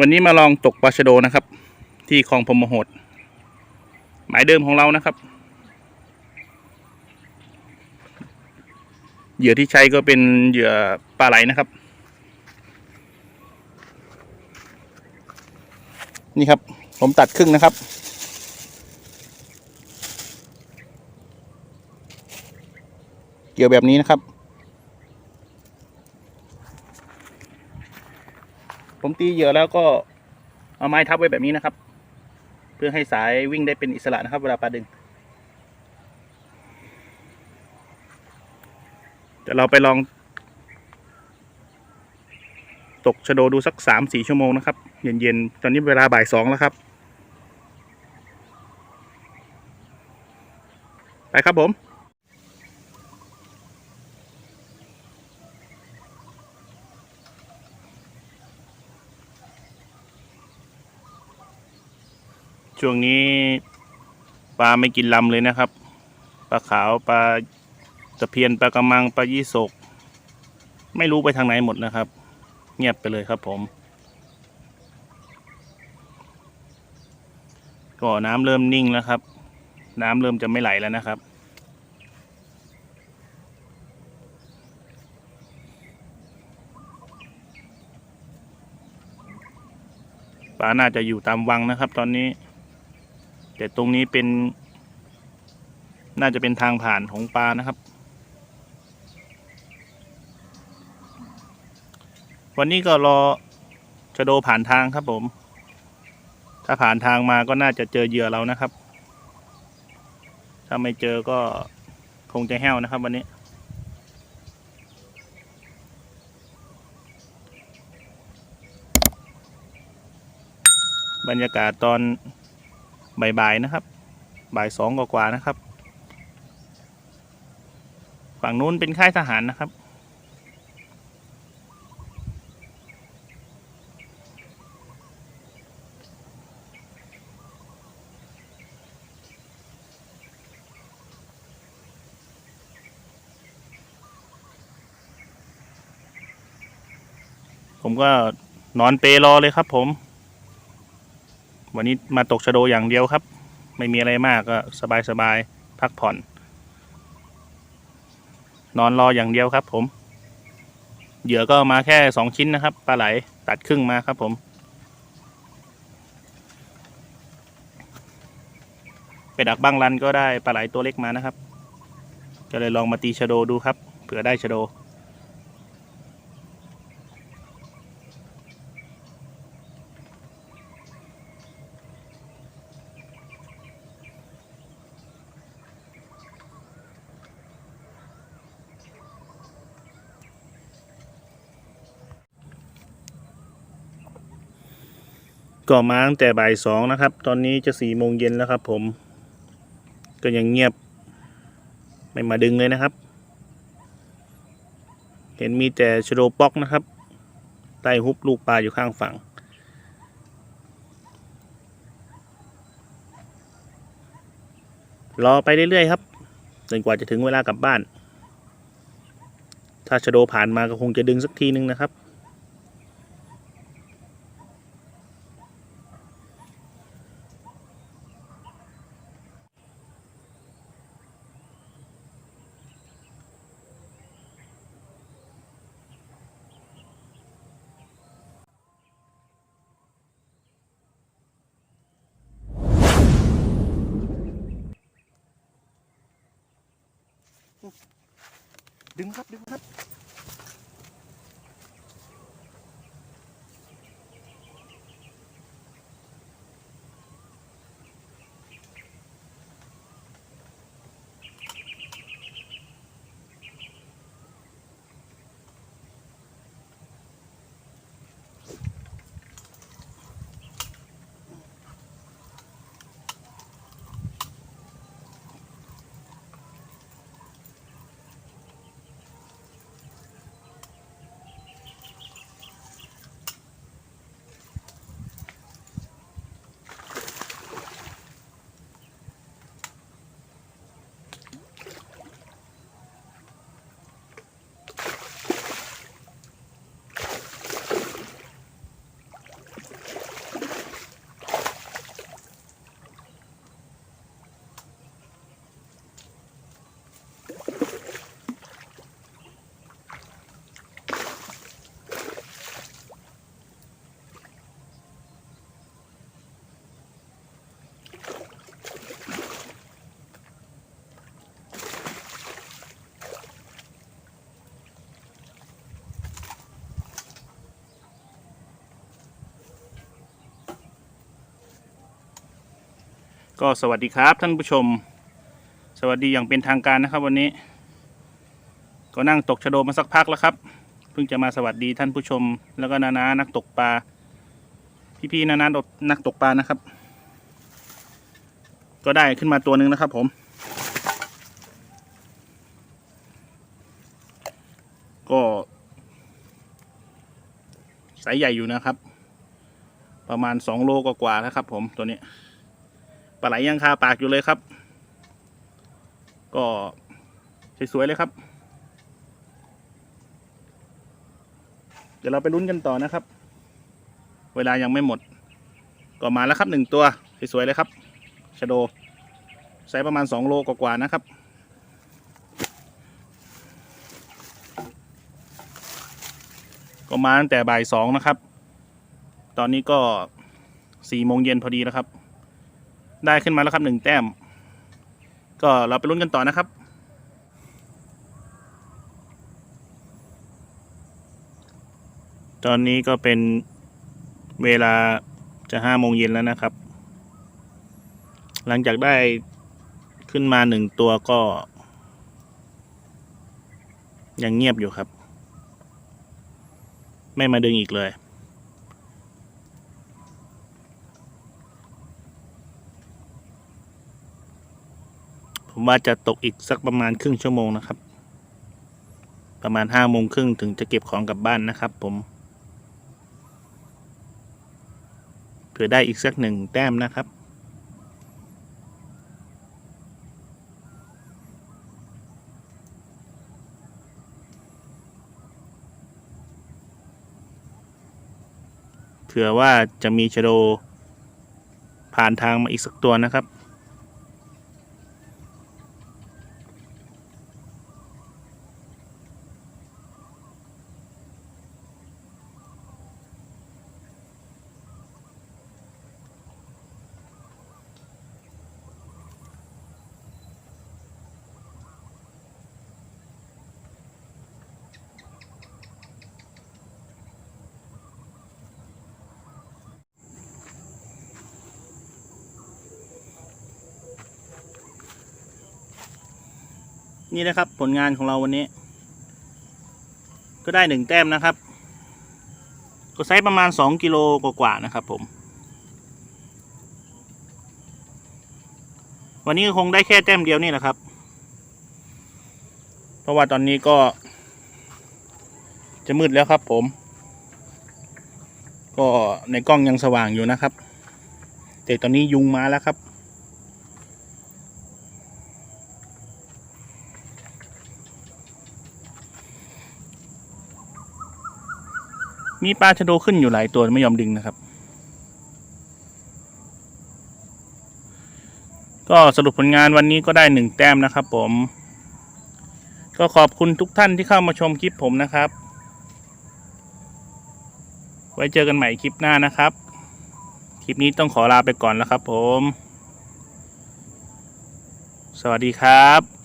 วันนี้มาลองตกปลาชะโดนะครับ ที่คลองพมโหด หมายเดิมของเรานะครับ เหยื่อที่ใช้ก็เป็นเหยื่อปลาไหลนะครับ นี่ครับ ผมตัดครึ่งนะครับ เกี่ยวแบบนี้นะครับ ผมตีเหยื่อแล้วก็เอาไม้ทับไว้แบบนี้นะครับ เพื่อให้สายวิ่งได้เป็นอิสระนะครับ เวลาปลาดึงเดี๋ยวเราไปลอง ตกชะโดดูสักสามสี่ชั่วโมงนะครับ เย็นๆ ตอนนี้เวลาบ่ายสองแล้วครับ ไปครับผม ช่วงนี้ปลาไม่กินลำเลยนะครับ ปลาขาวปลาตะเพียนปลากระมังปลายี่สก ไม่รู้ไปทางไหนหมดนะครับ เงียบไปเลยครับผม ก็น้ำเริ่มนิ่งแล้วครับ น้ำเริ่มจะไม่ไหลแล้วนะครับปลาน่าจะอยู่ตามวังนะครับ ตอนนี้ แต่ตรงนี้เป็น น่าจะเป็นทางผ่านของปลานะครับ วันนี้ก็รอชะโดผ่านทางครับผม ถ้าผ่านทางมาก็น่าจะเจอเหยื่อเรานะครับ ถ้าไม่เจอก็คงจะแห้วนะครับ วันนี้ บรรยากาศตอน บ่ายๆนะครับ บ่ายสองกว่าๆนะครับ ฝั่งนู้นเป็นค่ายทหารนะครับ ผมก็นอนเปรอเลยครับผม วันนี้มาตกชะโดอย่างเดียวครับ ไม่มีอะไรมากก็สบายสบายๆพักผ่อน นอนรออย่างเดียวครับ ผม เหยื่อก็มาแค่สองชิ้นนะครับปลาไหลตัดครึ่งมาครับผมไปดักบ้างรันก็ได้ปลาไหลตัวเล็กมานะครับ ก็เลยลองมาตีชะโดดูครับ เผื่อได้ชะโด ก็มาตั้งแต่บ่ายสองนะครับ ตอนนี้จะสี่โมงเย็นแล้วครับ ผม ก็ยังเงียบ ไม่มาดึงเลยนะครับ เห็นมีแต่ชโดป๊อกนะครับใต้ฮุบลูกปลาอยู่ข้างฝั่ง รอไปเรื่อยๆครับจนกว่าจะถึงเวลากลับบ้าน ถ้าชโดผ่านมาก็คงจะดึงสักทีนึงนะครับ ดึงครับดึงครับ ก็สวัสดีครับท่านผู้ชม สวัสดีอย่างเป็นทางการนะครับ วันนี้ ก็นั่งตกชะโดมาสักพักแล้วครับ เพิ่งจะมาสวัสดีท่านผู้ชม แล้วก็นานานักตกปลาพี่ๆนานานักตกปลานะครับ ก็ได้ขึ้นมาตัวหนึ่งนะครับ ผม ก็ไซส์ใหญ่อยู่นะครับ ประมาณสองโลกว่าๆแล้วครับ ผมตัวนี้ ปลาไหลยังคาปากอยู่เลยครับ ก็สวยๆเลยครับ เดี๋ยวเราไปลุ้นกันต่อนะครับ เวลายังไม่หมด ก็มาแล้วครับหนึ่งตัวสวยๆเลยครับชะโดไซส์ประมาณสองโลกว่าๆนะครับ ก็มาตั้งแต่บ่ายสองนะครับ ตอนนี้ก็สี่โมงเย็นพอดีแล้วครับ ได้ขึ้นมาแล้วครับหนึ่งแต้ม ก็เราไปลุ้นกันต่อนะครับ ตอนนี้ก็เป็นเวลาจะห้าโมงเย็นแล้วนะครับ หลังจากได้ขึ้นมาหนึ่งตัวก็ ยังเงียบอยู่ครับ ไม่มาดึงอีกเลย ผมว่าจะตกอีกสักประมาณครึ่งชั่วโมงนะครับ ประมาณห้าโมงครึ่งถึงจะเก็บของกลับบ้านนะครับ ผมเผื่อได้อีกสักหนึ่งแต้มนะครับเผื่อว่าจะมีชโดผ่านทางมาอีกสักตัวนะครับ นี่นะครับผลงานของเราวันนี้ ก็ได้หนึ่งแต้มนะครับ ก็ไซส์ประมาณสองกิโลกว่าๆนะครับผม วันนี้คงได้แค่แต้มเดียวนี่แหละครับ เพราะว่าตอนนี้ก็ จะมืดแล้วครับผม ก็ในกล้องยังสว่างอยู่นะครับ แต่ตอนนี้ยุงมาแล้วครับ มีปลาชะโดขึ้นอยู่หลายตัวไม่ยอมดึงนะครับ ก็สรุปผลงานวันนี้ก็ได้หนึ่งแต้มนะครับผม ก็ขอบคุณทุกท่านที่เข้ามาชมคลิปผมนะครับ ไว้เจอกันใหม่คลิปหน้านะครับ คลิปนี้ต้องขอลาไปก่อนแล้วครับผม สวัสดีครับ